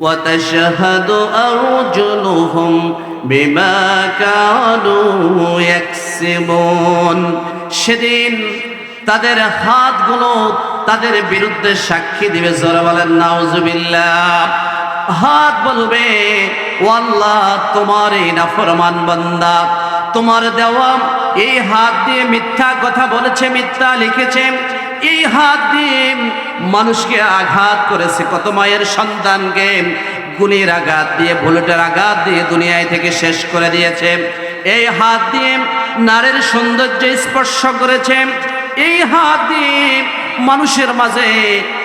وتشهد أرجلهم بما كانوا يكسبون সেদিন তাদের হাতগুলো তাদের বিরুদ্ধে সাক্ষী দিবে জোরে বলেন নাউজুবিল্লাহ হাত বলবে ও আল্লাহ তোমার এই নাফরমান বান্দা তোমার দেওয়া এই হাত দিয়ে মিথ্যা কথা বলেছে মিথ্যা লিখেছে এই হাত দিয়ে মানুষকে আঘাত করেছে। কত মায়ের সন্তানকে গুলির আঘাত দিয়ে বুলেটের আঘাত দিয়ে দুনিয়ায় থেকে শেষ করে দিয়েছে। এই হাত দিয়ে নারীর সৌন্দর্য স্পর্শ করেছে। এই হাত দিয়ে মানুষের মাঝে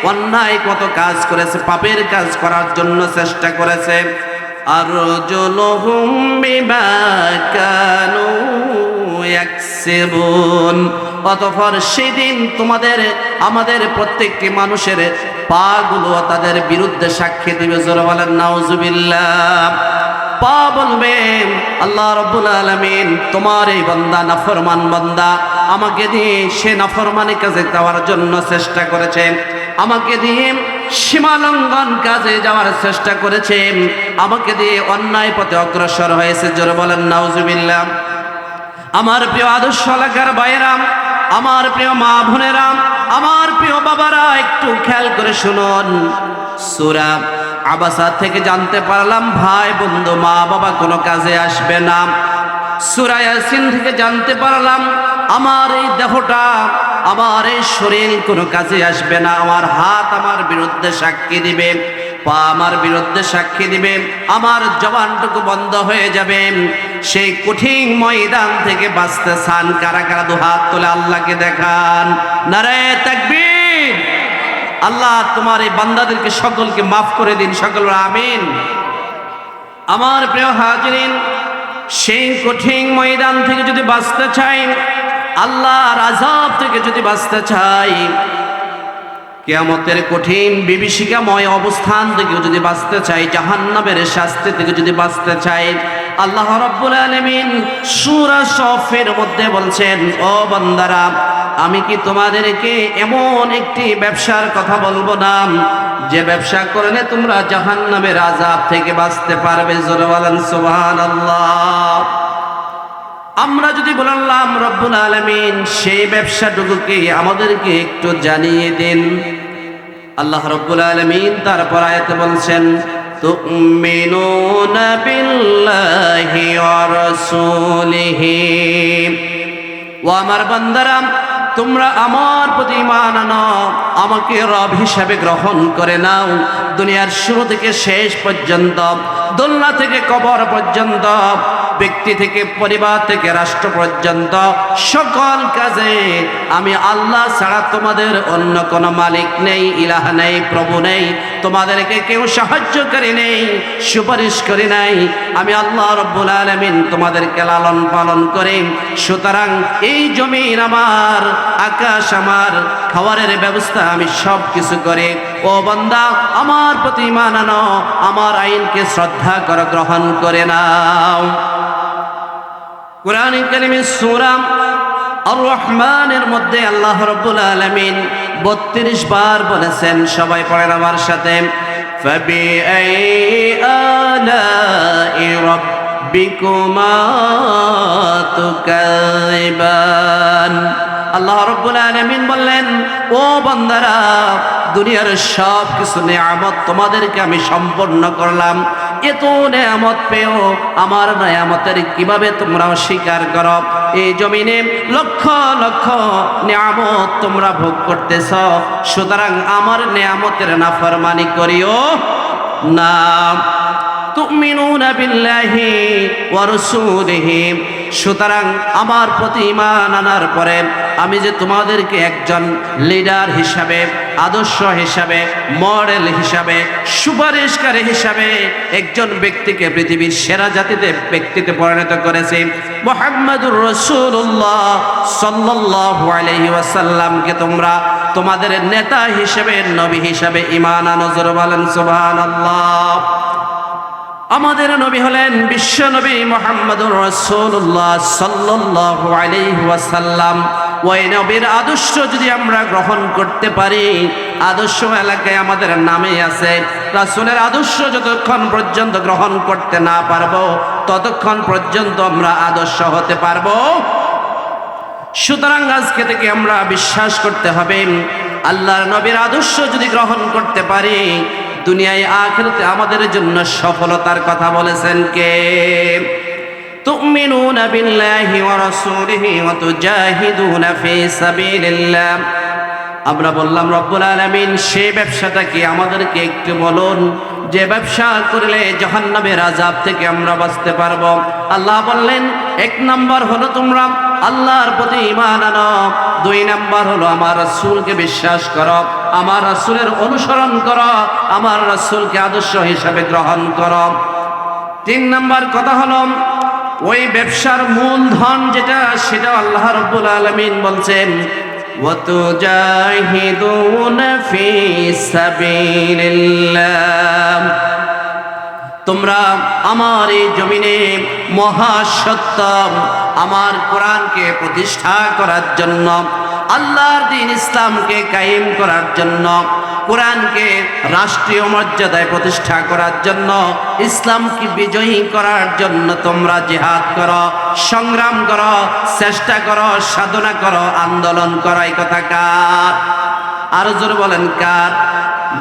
অন্যায় কত কাজ করেছে, পাপের কাজ করার জন্য চেষ্টা করেছে। বিমা কানু ইয়াকসিবুন। অতঃপর সেদিন তোমাদের, আমাদের প্রত্যেকটি মানুষের পাগুলো তাদের বিরুদ্ধে সাক্ষী দিবে, জোরে বলেন, নাউজুবিল্লাহ। পা বলবে, আল্লাহ রব্বুল আলমিন, তোমার এই বান্দা নাফরমান বান্দা, আমাকে দিয়ে সে নাফরমানি কাজে যাওয়ার জন্য চেষ্টা করেছে। আমাকে দিয়ে সীমালঙ্ঘন কাজে যাওয়ার চেষ্টা করেছে। আমাকে দিয়ে অন্যায় পথে অগ্রসর হয়েছে। জোরে বলেন, নাউজুবিল্লাহ। আমার প্রিয় আদর্শ এলাকার বাইরাম আমার প্রিয় মা বোনেরাম আমার প্রিয় বাবারা, একটু খেয়াল করে শুনুন। সুরা আবাসা থেকে জানতে পারলাম, ভাই, বন্ধু, মা, বাবা কোনো কাজে আসবে না। সুরা ইয়াসিন থেকে জানতে পারলাম, আমার এই দেহটা, আমার এই শরীর কোনো কাজে আসবে না। আমার হাত আমার বিরুদ্ধে সাক্ষী দিবে, পা আমার বিরুদ্ধে সাক্ষী দিবে, আমার জবানটুকু বন্ধ হয়ে যাবে। সেই কঠিন ময়দান থেকে বাঁচতে চান কারা কারা? দু হাত তোলে আল্লাহকে দেখান। নারে তাকবীর। আল্লাহ তোমার এই বান্দাদেরকে সকলকে মাফ করে দিন সকল আমিন। আমার প্রিয় হাজরিন সেই কঠিন ময়দান থেকে যদি বাঁচতে চাই আল্লাহর আজাব থেকে যদি বাঁচতে চাই কেয়ামতের কঠিন বিভীষিকাময় অবস্থান থেকে যদি বাঁচতে চাই, জাহান্নামের শাস্তি থেকে যদি বাঁচতে চাই, আল্লাহ রব্বুল আলমিন সুরা সফের মধ্যে বলছেন, ও বন্দারা, আমি কি তোমাদেরকে এমন একটি ব্যবসার কথা বলব না? যে ব্যবসা করলে তোমরা জাহান্নামের আজাব থেকে বাঁচতে পারবে। জোরে বলেন সুবহান আল্লাহ আমরা যদি বললাম রব্বুল আলমিন সেই ব্যবসাটুকুকে আমাদেরকে একটু জানিয়ে দিন আল্লাহ রব্বুল আলমিন তারপর আয়াতে বলছেন تؤمنون بالله ورسوله ও আমার বান্দারা তোমরা আমার প্রতি ইমান আনো আমাকে রব হিসাবে গ্রহণ করে নাও দুনিয়ার শুরু থেকে শেষ পর্যন্ত দোলনা থেকে কবর পর্যন্ত ব্যক্তি থেকে, পরিবার থেকে, রাষ্ট্র পর্যন্ত সকল কাজে আমি আল্লাহ ছাড়া তোমাদের অন্য কোনো মালিক নেই, ইলাহ নেই, প্রভু নেই, তোমাদেরকে কেউ সাহায্য করি নেই, সুপারিশ করি নাই। আমি আল্লাহ রব্বুল আলমিন তোমাদেরকে লালন পালন করে। সুতরাং এই জমিন আমার, আকাশ আমার, খাবারের ব্যবস্থা আমি সব কিছু করে। ও বন্দা, আমার প্রতি মানানো আমার আইনকে শ্রদ্ধা করে গ্রহণ করে নাও। কোরআন কালিমের সুরাম আর রহমানের মধ্যে আল্লাহ রব্বুল আলমিন বত্রিশ বার বলেছেন সবাই পড়েন আমার সাথে فبأي آلاء ربكما تكذبان আল্লাহ রব্বুল আলমিন বললেন, ও বন্দারা, দুনিয়ার সব কিছু নেয়ামত তোমাদেরকে আমি সম্পন্ন করলাম। এত নেয়ামত পেও, আমার নেয়ামতের কীভাবে তোমরা অস্বীকার করো? এই জমিনে লক্ষ লক্ষ নেয়ামত তোমরা ভোগ করতেছ। সুতরাং আমার নেয়ামতের নাফরমানি করিও না। তুমিনুনা বিল্লাহি ওয়া রাসূলিহি। সুতরাং আমার প্রতি ইমান আনার পরে আমি যে তোমাদেরকে একজন লিডার হিসাবে, আদর্শ হিসাবে, মডেল হিসাবে, সুপারিশকারী হিসাবে একজন ব্যক্তিকে পৃথিবীর সেরা জাতিতে, ব্যক্তিতে পরিণত করেছি, মোহাম্মদুর রসুল্লাহ সাল্লাল্লাহু আলাইহি ওয়াসাল্লামকে তোমরা তোমাদের নেতা হিসেবে, নবী হিসাবে ইমান আনজর বলেন সুবহানাল্লাহ। আমাদের নবী হলেন বিশ্ব নবী মোহাম্মদুর রসুল্লাহ সাল্লাল্লাহু আলাইহি ওয়াসাল্লাম। ওই নবীর আদর্শ যদি আমরা গ্রহণ করতে পারি, আদর্শ এলাকায় আমাদের নামে আছে। রাসূলের আদর্শ যতক্ষণ পর্যন্ত গ্রহণ করতে না পারব, ততক্ষণ পর্যন্ত আমরা আদর্শ হতে পারব। সুতরাং আজকে থেকে আমরা বিশ্বাস করতে হবে, আল্লাহর নবীর আদর্শ যদি গ্রহণ করতে পারি দুনিয়ায় আখেরাতে আমাদের জন্য সফলতার কথা বলেছেন কে تؤمنون بالله ورسوله وتجاهدون في سبيل الله আমরা বললাম রব্বুল আলামিন সেই ব্যবসাটা কি আমাদেরকে একটু বলুন যে ব্যবসা করলে জাহান্নামের আজাব থেকে আমরা বাঁচতে পারবো আল্লাহ বললেন এক নাম্বার হলো তোমরা আল্লাহর প্রতি ইমান আনো দুই নাম্বার হলো আমার রাসূলকে বিশ্বাস করো আমার রাসূলের অনুসরণ করো আমার রাসূলকে আদর্শ হিসাবে গ্রহণ করো তিন নাম্বার কথা হলো ওই ব্যবসার মূলধন যেটা সেটা আল্লাহ রব্বুল আলামিন বলছেন وتجاهدون في سبيل الله তোমরা আমার এই জমিনে মহাসত্য আমার কোরআনকে প্রতিষ্ঠা করার জন্য, আল্লাহর দিন ইসলামকে কায়েম করার জন্য, কোরআনকে রাষ্ট্রীয় মর্যাদায় প্রতিষ্ঠা করার জন্য, ইসলামকে বিজয়ী করার জন্য তোমরা জেহাদ করো, সংগ্রাম করো, চেষ্টা করো, সাধনা করো, আন্দোলন করো, এই কথা কার? আরও জোরে বলেন, কার?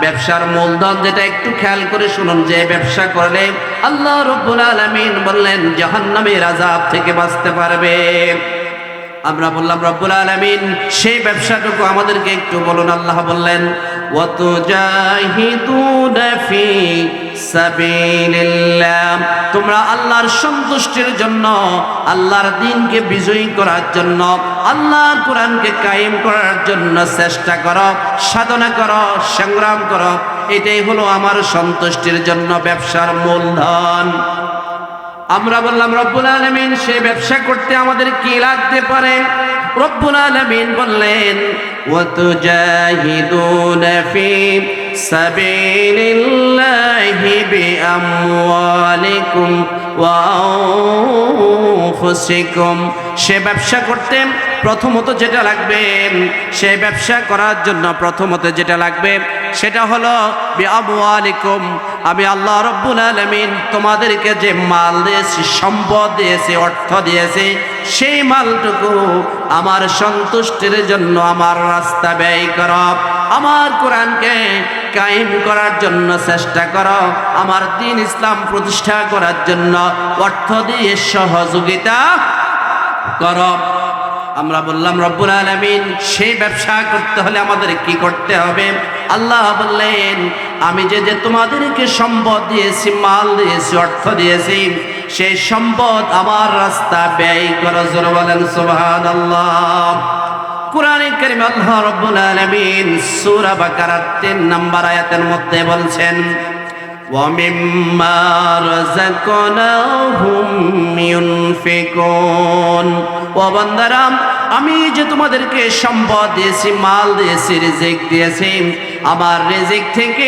ব্যবসার মূলধন যেটা একটু খেয়াল করে শুনুন, যে ব্যবসা করলে আল্লাহ রব্বুল আলামিন বললেন, জাহান্নামের আযাব থেকে বাঁচতে পারবে। আমরা বললাম, রব্বুল আলামিন, সেই ব্যবসাটুকু আমাদেরকে একটু বলুন। আল্লাহ বললেন তোমরা আল্লাহর সন্তুষ্টির জন্য, আল্লাহর দিনকে বিজয়ী করার জন্য, আল্লাহর কোরআনকে কায়েম করার জন্য চেষ্টা করো, সাধনা করো, সংগ্রাম করো। এটাই হলো আমার সন্তুষ্টির জন্য ব্যবসার মূলধন। আমরা বললাম রব্বুল আলমিন সে ব্যবসা করতে আমাদের কি লাগতে পারে রব্বুল আলমিন বললেন وتجاهدون في سبيل الله بأموالكم وأنفسكم সে ব্যবসা করতে প্রথমত যেটা লাগবে, সে ব্যবসা করার জন্য প্রথমত যেটা লাগবে, সেটা হলো, বিআমওয়ালিকুম, আমি আল্লাহ রব্বুল আলামিন তোমাদেরকে যে মাল দিয়েছি, সম্পদ দিয়েছি, অর্থ দিয়েছি, সেই মালটুকু আমার সন্তুষ্টির জন্য আমার রাস্তা ব্যয় কর। আমার কোরআনকে কায়েম করার জন্য চেষ্টা করো। আমার দিন ইসলাম প্রতিষ্ঠা করার জন্য অর্থ দিয়ে সহযোগিতা করো। আমরা বললাম, রব্বুল আলমিন, সেই ব্যবসা করতে হলে আমাদের কি করতে হবে? আল্লাহ বললেন, আমি যে যে তোমাদেরকে সম্পদ দিয়েছি, মাল দিয়েছি, অর্থ দিয়েছি, সেই সম্পদ আমার রাস্তা ব্যয় করো জোর বলেন সুবহান আল্লাহ কোরআনে কারিম আল্লাহ রব্বুল আলামিন সূরা বাকারার 3 নম্বর আয়াতের মধ্যে বলছেন ومما رزقناهم ينفقون ও বান্দারা আমি যে তোমাদেরকে সম্পদ দিয়েছি মাল দিয়েছি রিজিক দিয়েছি আমার রিজিক থেকে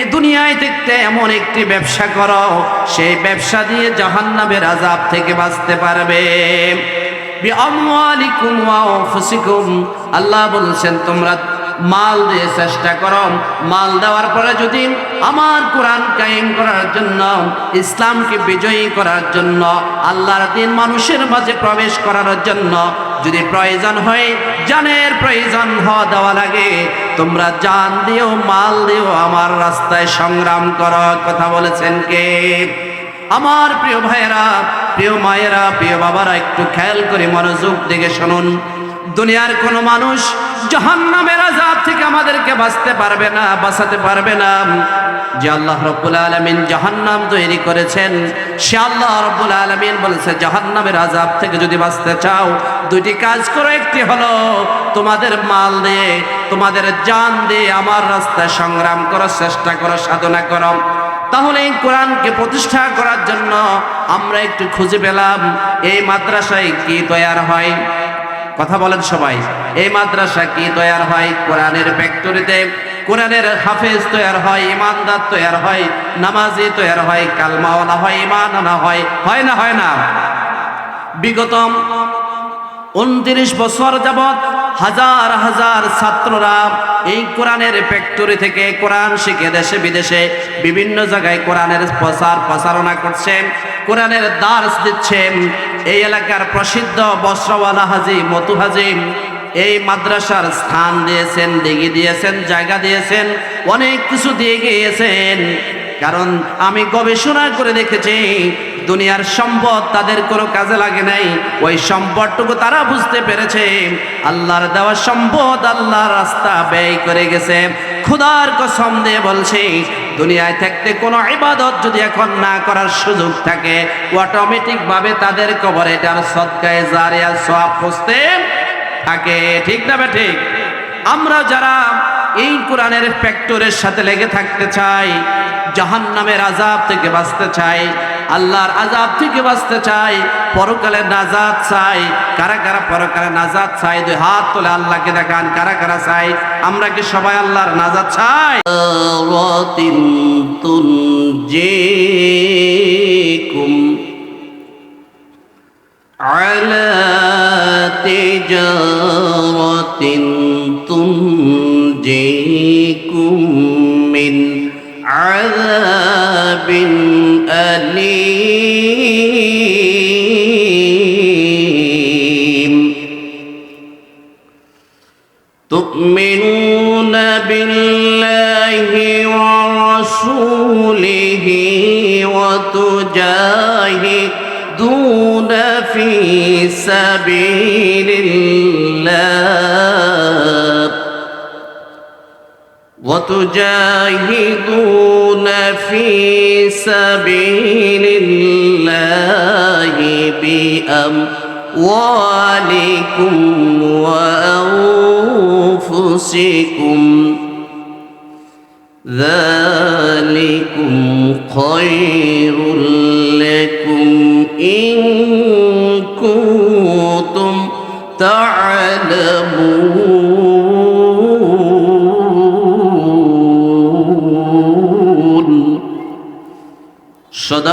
এই দুনিয়ায় দেখতে এমন একটি ব্যবসা করো সেই ব্যবসা দিয়ে জাহান্নামের আজাব থেকে বাঁচতে পারবে বিআমওয়ালিকুম ওয়া আনফুসিকুম আল্লাহ বলছেন তোমরা মাল দিয়ে চেষ্টা করো। মাল দেওয়ার পরে যদি আমার কোরআন কায়েম করার জন্য, ইসলামকে বিজয়ী করার জন্য, আল্লাহর দিন মানুষের মাঝে প্রবেশ করার জন্য যদি প্রয়োজন হয়, জানের প্রয়োজন হওয়া দেওয়া লাগে। তোমরা জান দিও, মাল দিও, আমার রাস্তায় সংগ্রাম করো, কথা বলেছেন কে? আমার প্রিয় ভাইয়েরা, প্রিয় মায়েরা, প্রিয় বাবারা, একটু খেয়াল করে মনোযোগ দিকে শুনুন। দুনিয়ার কোনো মানুষ জাহান্নামের আজাব থেকে আমাদেরকে বাঁচতে পারবে না, বাঁচাতে পারবে না। যে আল্লাহ রব্বুল আলমিন জাহান্নাম তৈরি করেছেন, সে আল্লাহ রব্বুল আলমিন বলেছে, জাহান্নামের আজাব থেকে যদি বাঁচতে চাও, দুইটি কাজ করো। একটি হলো তোমাদের মাল দিয়ে, তোমাদের জান দিয়ে আমার রাস্তায় সংগ্রাম করো চেষ্টা করো, সাধনা করো। তাহলে এই কোরআনকে প্রতিষ্ঠা করার জন্য আমরা একটু খুঁজে পেলাম, এই মাদ্রাসায় কি তৈয়ার হয়? কথা বলেন সবাই। এই মাদ্রাসা কি তৈরি হয়? কোরআনের ফ্যাক্টরিতে কোরআনের হাফেজ তৈরি হয়, ইমানদার তৈরি হয়, নামাজি তৈরি হয়, কালমাওয়ালা হয় ইমান আনা হয় হয় না হয় না? বিগত উনত্রিশ বছর যাবৎ হাজার হাজার ছাত্ররা এই কোরআনের ফ্যাক্টরি থেকে কোরআন শিখে দেশে বিদেশে বিভিন্ন জায়গায় কোরআনের প্রচার প্রচারণা করছেন কোরআনের দার্স দিচ্ছেন এই এলাকার প্রসিদ্ধ বস্ত্রওয়ালা হাজি মতু হাজিম এই মাদ্রাসার স্থান দিয়েছেন দিঘি দিয়েছেন, জায়গা দিয়েছেন, অনেক কিছু দিয়ে গিয়েছেন। কারণ আমি গবেষণা করে দেখেছি দুনিয়ার সম্পদ তাদের কোনো কাজে লাগে নাই। ওই সম্পদটুকু তারা বুঝতে পেরেছে। আল্লাহর দেওয়া সম্পদ আল্লাহর রাস্তা ব্যয় করে গেছে। খুদার কসম দিয়ে বলছে, দুনিয়ায় থাকতে কোনো ইবাদত যদি এখন না করার সুযোগ থাকে অটোমেটিক ভাবে তাদের কবর এটার সৎকায় জারিয়া সব খুঁজতে থাকে। ঠিক না ঠিক? আমরা যারা এই কোরআনের ফ্যাক্টরের সাথে লেগে থাকতে চাই জাহান নামের আজাব থেকে বাঁচতে চাই আল্লাহর আজাব থেকে বাঁচতে চাই পরকালে নাজাদ চাই কারা কারা পরকালে নাজাদ চাই দুই হাত তোলে আল্লাহকে দেখান কারা কারা চাই আমরা কি সবাই আল্লাহর নাজাদ চাই তুনজিকুম على تجارة تنجيكم من عذاب أليم. تؤمنون بالله ورسوله وتجاهدون في سبيل الله وتجاهدون في سبيل الله بأموالكم وأنفسكم. ذلكم خير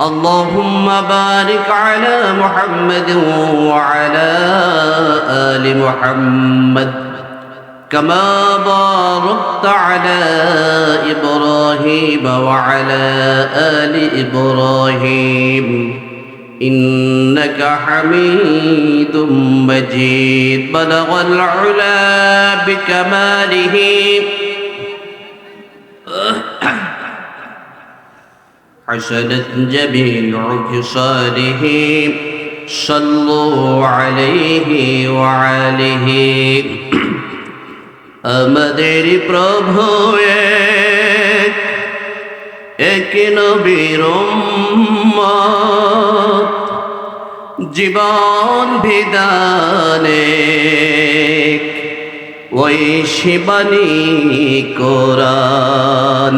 اللهم بارك على محمد وعلى آل محمد كما باركت على إبراهيم وعلى آل إبراهيم إنك حميد مجيد. بلغ العلا بكماله حسنت جميع خصاله صلوا عليه وعليه আমাদের প্রভু এক এক নবীর উম্মত, জীবন বিদানে ওই শিবানী কোরআন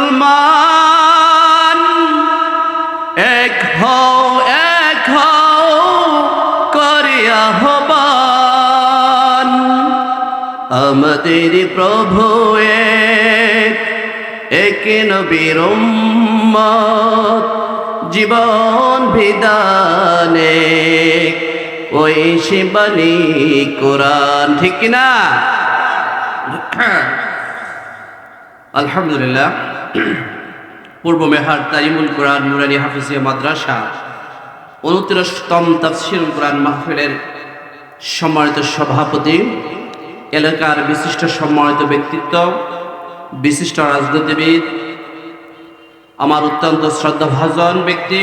জগতের প্রভু এক নবীর জীবন বিদানে ওই শিবানী কোরআন, ঠিক না? আলহামদুলিল্লাহ। পূর্ব মেহার তাইমুল কোরআন নুরানি হাফিজিয়া মাদ্রাসা উনত্রিশতম তাফসিরুল কোরআন মাহফিলের সম্মানিত সভাপতি এলাকার বিশিষ্ট সম্মানিত ব্যক্তিত্ব, বিশিষ্ট রাজনীতিবিদ, আমার অত্যন্ত শ্রদ্ধাভাজন ব্যক্তি,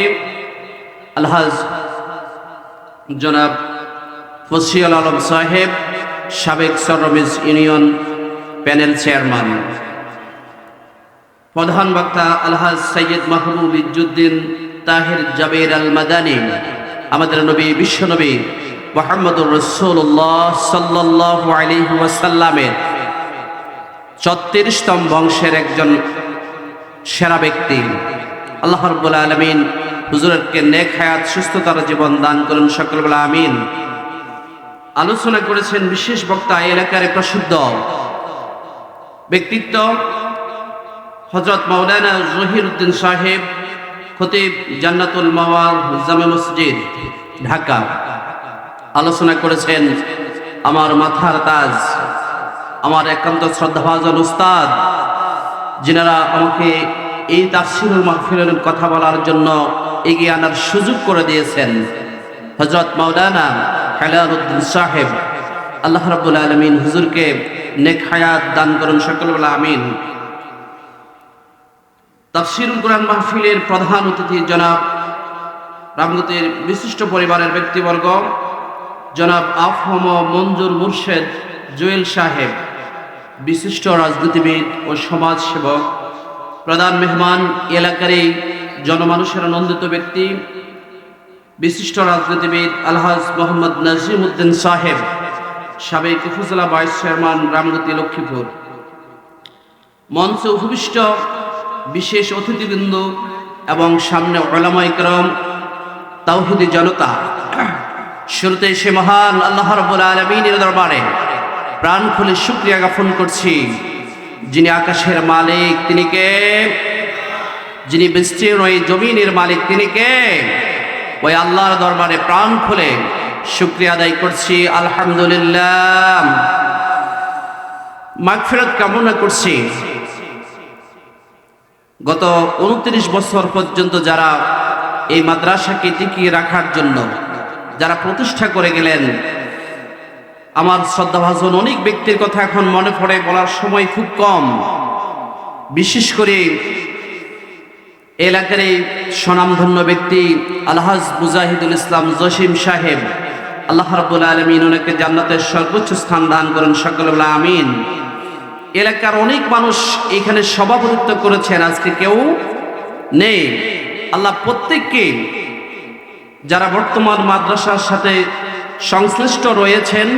আলহাজ জনাব ফসিয়াল আলম সাহেব, সাবেক সরমিজ ইউনিয়ন প্যানেল চেয়ারম্যান। প্রধান বক্তা আলহাজ সৈয়দ মাহবুব ইজুদ্দিন তাহির জাবের আল মাদানী আমাদের নবী বিশ্বনবী মোহাম্মদুর রসুল্লাহ সাল্লাহ আলী ওয়াসাল্লামের ছত্রিশতম বংশের একজন সেরা ব্যক্তি। আল্লাহ রব্বুল আলমিন হুজুরকে নেক হায়াত, সুস্থতার জীবন দান করুন সকল বলে আমিন। আলোচনা করেছেন বিশেষ বক্তা এলাকার প্রসিদ্ধ ব্যক্তিত্ব হজরত মৌলানা জহির উদ্দিন সাহেব, খতিব জান্নাতুল মাওয়াল জামে মসজিদ, ঢাকা। আলোচনা করেছেন আমার মাথার তাজ, আমার একান্ত শ্রদ্ধাভাজন উস্তাদ, যিনারা আমাকে এই তাফসিরুল মাহফিলের কথা বলার জন্য এগিয়ে আনার সুযোগ করে দিয়েছেন। হজরত মৌলানা হেলাল উদ্দিন সাহেব, আল্লাহ রাবুল আলমিন হুজুরকে নেক হায়াত দান করুন সকল আমিন। তাফসিরুল কোরআন মাহফিলের প্রধান অতিথি জনাব রামগতির বিশিষ্ট পরিবারের ব্যক্তিবর্গ জনাব আফহম মঞ্জুর মুর্শেদ জুয়েল সাহেব, বিশিষ্ট রাজনীতিবিদ ও সমাজসেবক, প্রধান মেহমান, এলাকারই জনমানুষের আনন্দিত ব্যক্তি, বিশিষ্ট রাজনীতিবিদ আলহাজ মোহাম্মদ নাজিম উদ্দিন সাহেব, সাবেক উপজেলা ভাইস চেয়ারম্যান রামগতি লক্ষ্মীপুর। মঞ্চে উপবিষ্ট বিশেষ অতিথিবৃন্দ এবং সামনে ওলামাইকরম তাওহিদি জনতা শুরুতে সে মহান আল্লাহ রব্বুল আলমিনের দরবারে প্রাণ খুলে শুক্রিয়া জ্ঞাপন করছি। যিনি আকাশের মালিক, তিনি কে? যিনি বৃষ্টির ওই জমিনের মালিক, তিনি কে? ওই আল্লাহর দরবারে প্রাণ খুলে শুক্রিয়া আদায় করছি। আলহামদুলিল্লাহ। মাগফিরত কামনা করছি। গত উনত্রিশ বছর পর্যন্ত যারা এই মাদ্রাসাকে টিকিয়ে রাখার জন্য যারা প্রতিষ্ঠা করে গেলেন। আমার শ্রদ্ধাভাজন অনেক ব্যক্তির কথা এখন মনে পড়ে, বলার সময় খুব কম। বিশেষ করে এলাকার এই স্বনামধন্য ব্যক্তি আলহাজ মুজাহিদুল ইসলাম জসিম সাহেব। আল্লাহ রাবুল আলমিন ওনাকে জান্নাতের সর্বোচ্চ স্থান দান করেন সকল আমিন। এলাকার অনেক মানুষ এখানে সভাপতিত্ব করেছেন, আজকে কেউ নেই। আল্লাহ প্রত্যেককে যারা বর্তমান মাদ্রাসার সাথে সংশ্লিষ্ট রয়েছেন,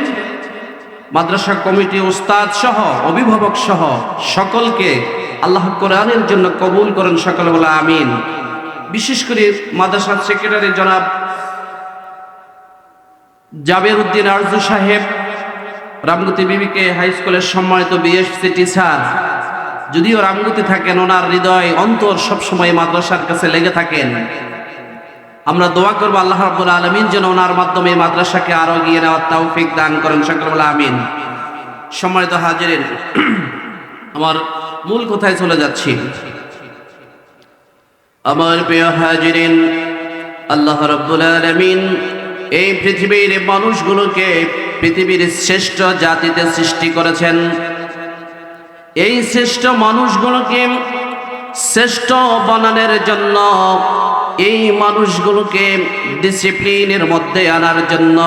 মাদ্রাসা কমিটি উস্তাদ সহ, অভিভাবক সহ, সকলকে আল্লাহ কোরআনের জন্য কবুল করেন সকল বলে আমিন। বিশেষ করে মাদ্রাসার সেক্রেটারি জনাব জাবের উদ্দিন আরজু সাহেব, রামগতি বিবিকে হাই স্কুলের সম্মানিত বিএসসি টিচার। যদিও রামগতি থাকেন, ওনার হৃদয় অন্তর সবসময় মাদ্রাসার কাছে লেগে থাকেন। আমরা দোয়া করব আল্লাহ রাব্বুল আলমিন যেন ওনার মাধ্যমে মাদ্রাসাকে আরও গিয়ে নেওয়ার তৌফিক দান করেন। সকল আমিন। সম্মানিত হাজিরেন, আমার মূল কথায় চলে যাচ্ছি। আমার প্রিয় হাজিরিন, আল্লাহ রাব্বুল আলামিন এই পৃথিবীর মানুষগুলোকে পৃথিবীর শ্রেষ্ঠ জাতিতে সৃষ্টি করেছেন। এই শ্রেষ্ঠ মানুষগুলোকে শ্রেষ্ঠ বানানোর জন্য এই মানুষগুলোকে ডিসিপ্লিনের মধ্যে আনার জন্য,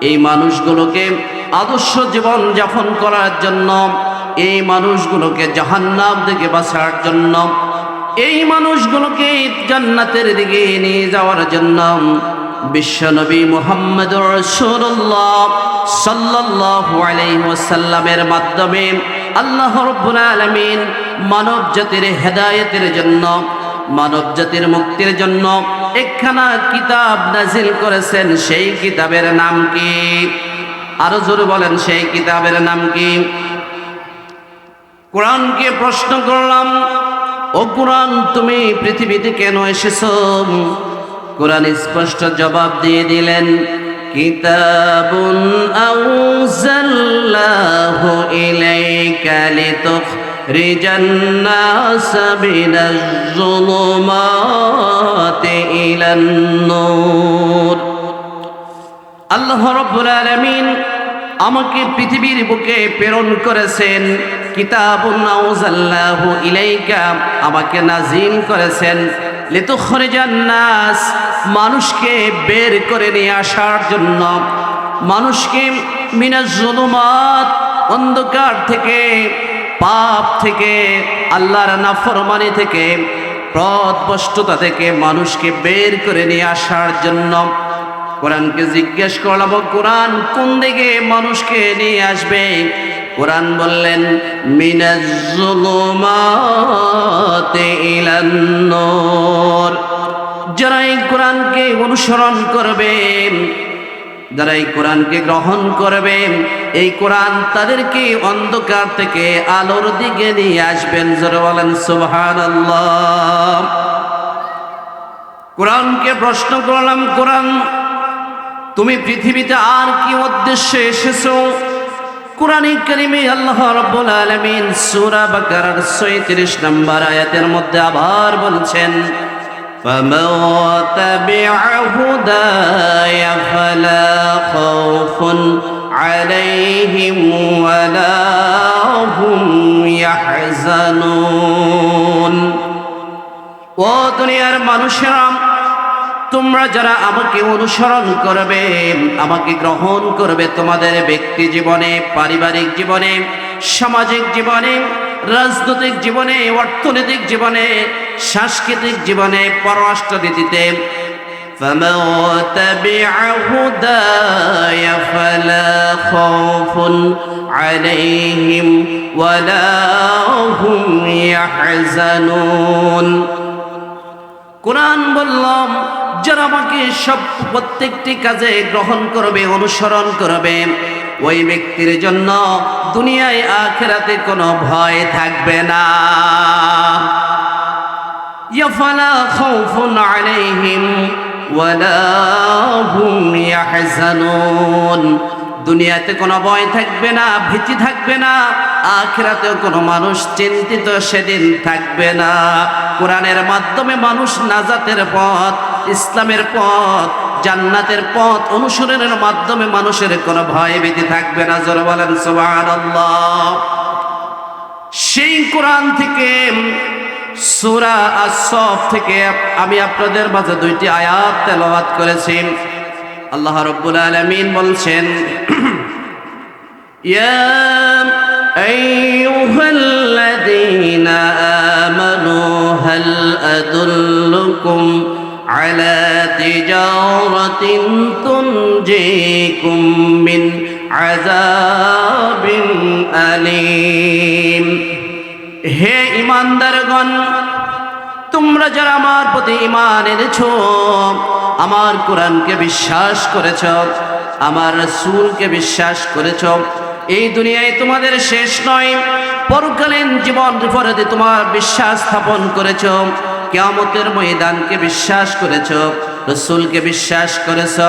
এই মানুষগুলোকে আদর্শ জীবন যাপন করার জন্য, এই মানুষগুলোকে জাহান্নাম থেকে বাঁচার জন্য এই মানুষগুলোকে জান্নাতের দিকে নিয়ে যাওয়ার জন্য বিশ্বনবী মুহাম্মদ সাল্লাল্লাহু আলাইহি ওয়াসাল্লামের মাধ্যমে আল্লাহ রাব্বুল আলামিন মানব জাতির হেদায়েতের জন্য, মানব জাতির মুক্তির জন্য একখানা কিতাব নাজিল করেছেন। সেই কিতাবের নাম কি? আরও জোরে বলেন, সেই কিতাবের নাম কি? কোরআনকে প্রশ্ন করলাম ও কোরআন, তুমি পৃথিবীতে কেন এসেছ? কোরআন স্পষ্ট জবাব দিয়ে দিলেন, কিতাবুন আউজাল্লাহু ইলাইকা লিতুখরিজান নাস মিনাজ যুলুমাতি ইলান নূর। আল্লাহ রব্বুল আলামিন আমাকে পৃথিবীর বুকে প্রেরণ করেছেন। কিতাবুন নাউজাল্লাহু ইলাইকা, আমাকে নাজিল করেছেন। নাস, মানুষকে বের করে নিয়ে আসার জন্য। মানুষকে মিনাজ জুলুমাত, অন্ধকার থেকে, পাপ থেকে, আল্লাহর নাফরমানি থেকে প্রদবষ্টতা থেকে মানুষকে বের করে নিয়ে আসার জন্য। কোরআনকে জিজ্ঞেস করলাম কোরআন কোন দিকে মানুষকে নিয়ে আসবে? কোরআন বললেন মিনাজ্জুলুমাতে ইলান নূর। যারা এই কোরআনকে অনুসরণ করবে, যারা এই কোরআনকে গ্রহণ করবে, এই কোরআন তাদেরকে অন্ধকার থেকে আলোর দিকে নিয়ে আসবেন। যারা বলেন, সুবহানাল্লাহ। কোরআনকে প্রশ্ন করলাম, কোরআন তুমি পৃথিবীতে আর কি উদ্দেশ্যে এসেছো কোরআনে কারিমে আল্লাহ রাব্বুল আলামিন সূরা বাকারার 36 নম্বর আয়াতের মধ্যে আবার বলছেন فمن تبع هداي فلا خوف عليهم ولا هم يحزنون ও দুনিয়ার মানুষেরা তোমরা যারা আমাকে অনুসরণ করবে আমাকে গ্রহণ করবে তোমাদের ব্যক্তি জীবনে পারিবারিক জীবনে সামাজিক জীবনে রাজনৈতিক জীবনে অর্থনৈতিক জীবনে সাংস্কৃতিক জীবনে পররাষ্ট্রনীতিতে فمن تبع هداي فلا خوف عليهم ولا هم يحزنون কোরআন বললাম যারা আমাকে সব প্রত্যেকটি কাজে গ্রহণ করবে, অনুসরণ করবে, ওই ব্যক্তির জন্য দুনিয়ায় আখেরাতে কোনো ভয় থাকবে না। ইয়াফালা খাউফুন আলাইহিম ওয়ালা হুম ইয়াহজানুন। দুনিয়াতে কোনো ভয় থাকবে না, ভীতি থাকবে না, আখেরাতেও কোনো মানুষ চিন্তিত সেদিন থাকবে না। কোরআনের মাধ্যমে মানুষ নাজাতের পথ ইসলামের পথ, জান্নাতের পথ অনুসরণের মাধ্যমে মানুষের কোনো ভয় ভীতি থাকবে না। জোর বলেন, সুবহানাল্লাহ। সেই কোরআন থেকে, সুরা আসফ থেকে আমি আপনাদের মাঝে দুইটি আয়াত তেলাওয়াত করেছি। আল্লাহ রব্বুল আলামিন বলছেন, ইয়া আইয়ুহাল্লাযীনা আমানু, হাল আদুল্লুকুম على تجارة تنجيكم من عذاب أليم হে ইমানদারগণ তোমরা যারা আমার প্রতি ইমান এনেছ আমার কোরআনকে বিশ্বাস করেছ আমার রসুলকে বিশ্বাস করেছ এই দুনিয়ায় তোমাদের শেষ নয় পরকালীন জীবন বিপরীতে তোমার বিশ্বাস স্থাপন করেছ কেয়ামতের ময়দানকে বিশ্বাস করেছ, রসুলকে বিশ্বাস করেছ।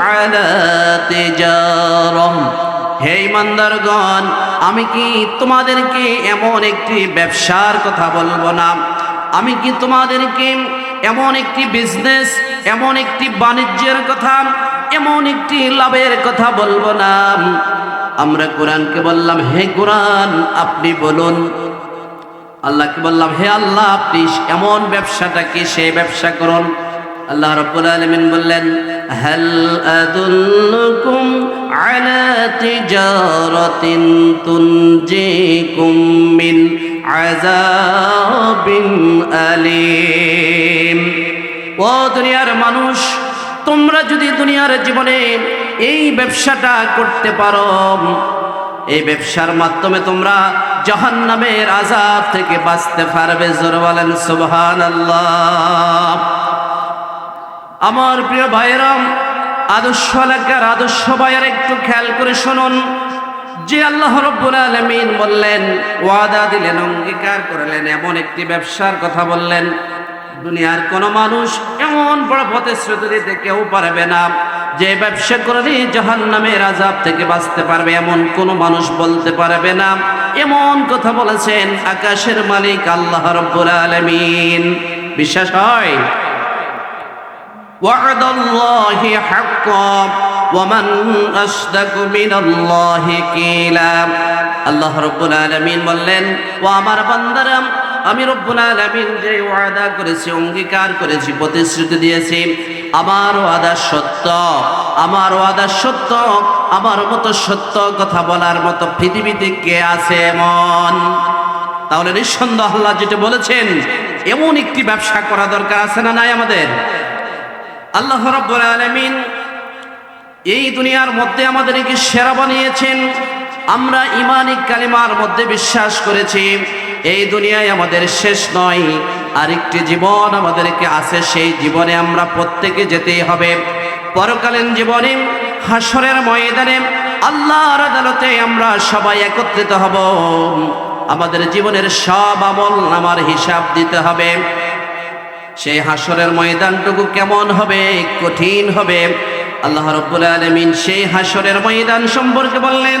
আলা হে ইমানদারগণ, আমি কি তোমাদেরকে এমন একটি ব্যবসার কথা বলব না? আমি কি তোমাদেরকে এমন একটি বিজনেস এমন একটি বাণিজ্যের কথা এমন একটি লাভের কথা বলব না। আমরা কোরআনকে বললাম, হে কোরআন, আপনি বলুন। আল্লাহকে বললাম, হে আল্লাহ, আপনি এমন ব্যবসাটা কি? সেই ব্যবসা করুন। আল্লাহ রাব্বুল আলামিন বললেন, হাল আদুল্লুকুম আলা তিজারাতিন তুনজিকুম মিন আযাবিন আলিম। ও দুনিয়ার মানুষ তোমরা যদি দুনিয়ার জীবনে এই ব্যবসাটা করতে পারো, এই ব্যবসার মাধ্যমে তোমরা জাহান নামের আজাব থেকে বাঁচতে পারবে। জোর বলেন সুবহান আল্লাহ আমার প্রিয় ভাইরাম আদর্শ এলাকার আদর্শ ভাইয়ের, একটু খেয়াল করে শুনুন। যে আল্লাহ রব্বুল আলমিন বললেন, ওয়াদা দিলেন, অঙ্গীকার করলেন, এমন একটি ব্যবসার কথা বললেন। দুনিয়ার কোনো মানুষ এমন বড় প্রতিশ্রুতি দিতে কেউ পারবে না যে ব্যবসা করলে জাহান নামের আজাব থেকে বাঁচতে পারবে এমন কোনো মানুষ বলতে পারবে না এমন কথা বলেছেন আকাশের মালিক আল্লাহ রব্বুল আলমিন বিশ্বাস হয় وعد الله حقا ومن أصدق من الله قيلا আল্লাহ রব্বুল আলামিন বললেন ও আমার বান্দারা আমি রব্বুল আলামিন যে ওয়াদা করেছি, অঙ্গীকার করেছি, প্রতিশ্রুতি দিয়েছি, আমার ওয়াদা সত্য। আমার ওয়াদা সত্য, আমার মতো সত্য কথা বলার মতো পৃথিবীতে কে আছে এমন? তাহলে নিঃসন্দেহ আল্লাহ যেটা বলেছেন, এমন একটি ব্যবসা করা দরকার আছে না নাই আমাদের? আল্লাহ রাব্বুল আলামিন এই দুনিয়ার মধ্যে আমাদেরকে সেরা বানিয়েছেন। আমরা ইমানিক কালিমার মধ্যে বিশ্বাস করেছি। এই দুনিয়ায় আমাদের শেষ নয়, আরেকটি জীবন আমাদেরকে আছে, সেই জীবনে আমরা প্রত্যেকে যেতেই হবে। পরকালীন জীবনে হাসরের ময়দানে আল্লাহর আদালতে আমরা সবাই একত্রিত হব। আমাদের জীবনের সব আমল আমার হিসাব দিতে হবে। সেই হাসরের ময়দানটুকু কেমন হবে, কঠিন হবে? আল্লাহ রব্বুল আলমিন সেই হাসরের ময়দান সম্পর্কে বললেন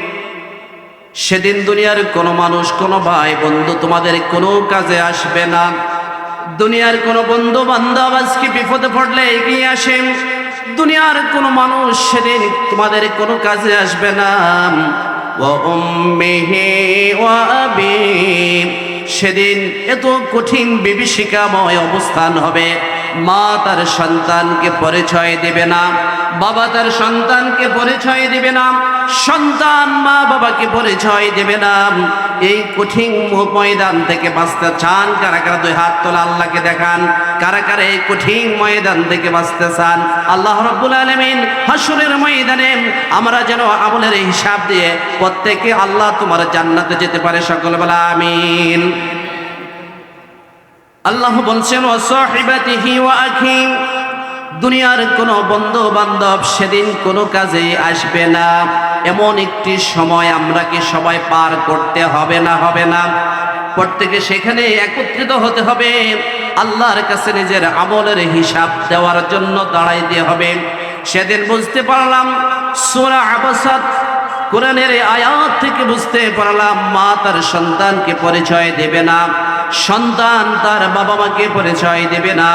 সেদিন দুনিয়ার কোনো মানুষ, কোনো ভাই, বন্ধু তোমাদের কোনো কাজে আসবে না। দুনিয়ার কোনো বন্ধু বান্ধব আজকে বিপদে পড়লে এগিয়ে আসেন দুনিয়ার কোনো মানুষ সেদিন তোমাদের কোনো কাজে আসবে না। সেদিন এত কঠিন বিভীষিকাময় অবস্থান হবে। মা তার সন্তানকে পরিচয় দেবে না, বাবা তার সন্তানকে পরিচয় দেবে না সন্তান মা বাবাকে পরিচয় দেবে না। এই কঠিন ময়দান থেকে বাঁচতে চান? কারা কারা দুই হাত তোলা আল্লাহকে দেখান? কারা কারা এই কঠিন ময়দান থেকে বাঁচতে চান? আল্লাহ রব্বুল আলমিন হাসুরের ময়দানে আমরা যেন আমলের হিসাব দিয়ে প্রত্যেকে আল্লাহ তোমার জান্নাতে যেতে পারে সকল বেলা আমিন। আল্লাহ বলছেন ও সাহিবাতিহি ওয়া আখি। দুনিয়ার কোনো বন্ধু বান্ধব সেদিন কোনো কাজে আসবে না। এমন একটি সময় আমরা কি সবাই পার করতে হবে না হবে না। প্রত্যেকে সেখানে একত্রিত হতে হবে। আল্লাহর কাছে নিজের আমলের হিসাব দেওয়ার জন্য দাঁড়াইতে হবে। সেদিন বুঝতে পারলাম, সোরা আবাসাত কোরআনের আয়াত থেকে বুঝতে পারলাম, মা তার সন্তানকে পরিচয় দেবে না, সন্তান তার বাবা মাকে পরিচয় দেবে না,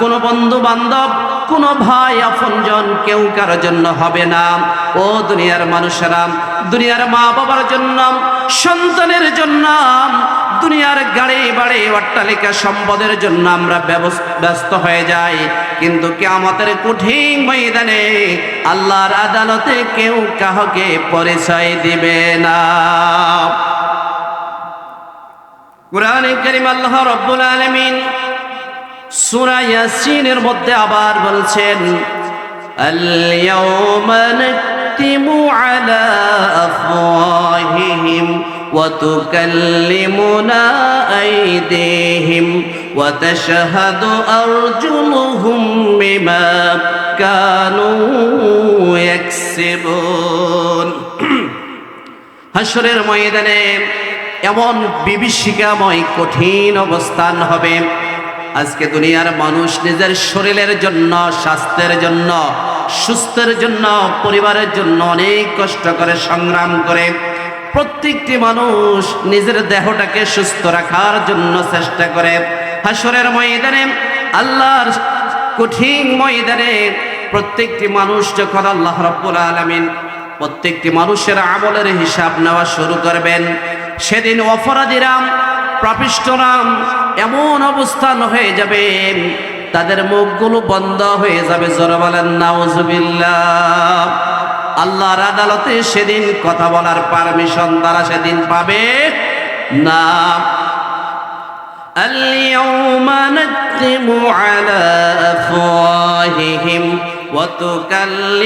কোনো বন্ধু বান্ধব কোনো ভাই আপনজন কেউ কারও জন্য হবে না। ও দুনিয়ার মানুষেরা, দুনিয়ার মা বাবার জন্য, সন্তানের জন্য দুনিয়ার গাড়ি বাড়ি অট্টালিকা সম্পদের জন্য আমরা ব্যবস- ব্যস্ত হয়ে যাই কিন্তু কে আমাদের কঠিন ময়দানে আল্লাহর আদালতে কেউ কাহকে পরিচয় দিবে না কোরআনে করিম আল্লাহ রব্বুল আলামিন সূরা ইয়াসিনের মধ্যে আবার বলছেন اليوم نختم على أفواههم وتكلمنا أيديهم وتشهد أرجلهم بما كانوا يكسبون হাসরের ময়দানে এমন বিভীষিকাময় কঠিন অবস্থান হবে আজকে দুনিয়ার মানুষ নিজের শরীরের জন্য স্বাস্থ্যের জন্য সুস্থের জন্য পরিবারের জন্য অনেক কষ্ট করে সংগ্রাম করে প্রত্যেকটি মানুষ নিজের দেহটাকে সুস্থ রাখার জন্য চেষ্টা করে। হাসরের ময়দানে, আল্লাহর কঠিন ময়দানে প্রত্যেকটি মানুষ যখন আল্লাহ রব্বুল আলমিন প্রত্যেকটি মানুষের আমলের হিসাব নেওয়া শুরু করবেন, সেদিন অপরাধীরাম প্রাপিষ্টরাম এমন অবস্থান হয়ে যাবে, তাদের মুখগুলো বন্ধ হয়ে যাবে। জোর বলেন আল্লাহর আদালতে সেদিন কথা বলার পারমিশন তারা সেদিন পাবে না اليوم نختم على أفواههم وتكلم